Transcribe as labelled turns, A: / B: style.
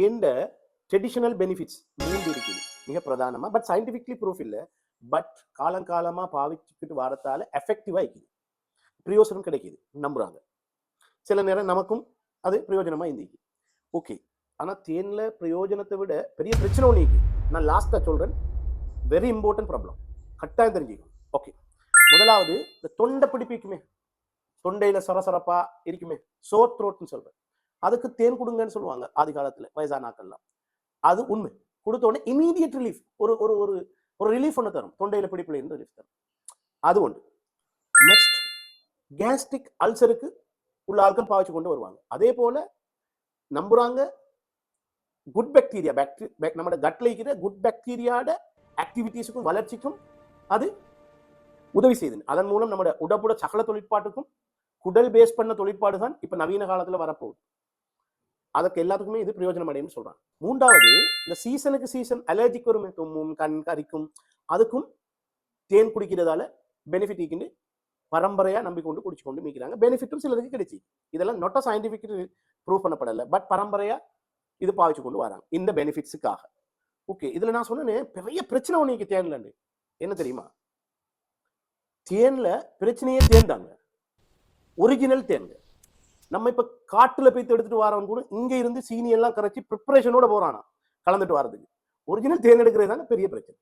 A: தேண்ட traditional benefits மீண்டு இருக்குது மிக பிரதானமாக பட் சயின்டிஃபிக்லி ப்ரூஃப் இல்லை. பட் காலங்காலமாக பாவிச்சுக்கிட்டு வரத்தால் எஃபெக்டிவாக இருக்குது. பிரயோஜனம் கிடைக்கிது. நம்புகிறாங்க சில நேரம் நமக்கும் அது பிரயோஜனமாக இருந்துச்சு ஓகே ஆனால் தேனில் பிரயோஜனத்தை விட பெரிய பிரச்சனை ஒன்று இருக்குது நான் லாஸ்ட்டாக சொல்கிறேன் வெரி இம்பார்ட்டன்ட் ப்ராப்ளம் கட்டாயம் தெரிஞ்சுக்கணும். ஓகே முதலாவது இந்த தொண்டை பிடிப்பிக்குமே தொண்டையில் சொரசொரப்பாக இருக்குமே. சோர் த்ரோட்னு சொல்கிறேன் அதுக்கு தேன் கொடுங்கன்னு சொல்லுவாங்க ஆதி காலத்துல வயசானாக்கள்லாம் அது உண்மை. கொடுத்த உடனே இமீடியட் ரிலீஃப் ஒரு ஒரு ஒரு ஒரு ரிலீஃப் ஒன்று தரும். தொண்டையில் பிடிப்பில் இருந்து ரிலீஃப் தரும். அது ஒன்று நெக்ஸ்ட் கேஸ்ட்ரிக் அல்சருக்கு உள்ள ஆட்கள் பாவிச்சு கொண்டு வருவாங்க. அதே போல நம்புறாங்க குட் பாக்டீரியா பாக்டீரியா நம்ம கட்டில் இருக்கிற குட் பாக்டீரியாட ஆக்டிவிட்டீஸுக்கும் வளர்ச்சிக்கும் அது உதவி செய்யுது. அதன் மூலம் நம்ம உடம்புட சகல தொழிற்பாட்டுக்கும் குடல் பேஸ் பண்ண தொழிற்பாடு தான் இப்போ நவீன காலத்தில் வரப்போகுது. அதுக்கு எல்லாத்துக்குமே இது பிரயோஜனம் அடையும் சொல்றாங்க. மூன்றாவது இந்த சீசனுக்கு சீசன் அலர்ஜிக் வரும் தும்மும் கண் கரிக்கும். அதுக்கும் தேன் குடிக்கிறதால பெனிஃபிட் இருக்குன்னு பரம்பரையா நம்பிக்கொண்டு குடிச்சு கொண்டு மீக்கிறாங்க பெனிஃபிட்டும் சிலருக்கு கிடைச்சி. இதெல்லாம் நொட்ட சயின்டிபிக் ப்ரூவ் பண்ணப்படலை. பட் பரம்பரையா இது பாவிச்சு கொண்டு வராங்க. இந்த பெனிஃபிட்ஸுக்காக ஓகே இதுல நான் சொன்னேன் பெரிய பிரச்சனை ஒன்று தேன்லன்னு. என்ன தெரியுமா? தேன்ல பிரச்சனையே தேன்தாங்க. ஒரிஜினல் தேன்ங்க. நம்ம இப்ப காட்டுல போய் எடுத்துட்டு வரவன் கூட இங்க இருந்து சீனியெல்லாம் கரைச்சி ப்ரிப்பரேஷனோட போறானா கலந்துட்டு வர்றதுக்கு ஒரிஜினல் தேர்ந்தெடுக்கிறது தானே தாங்க பெரிய பிரச்சனை.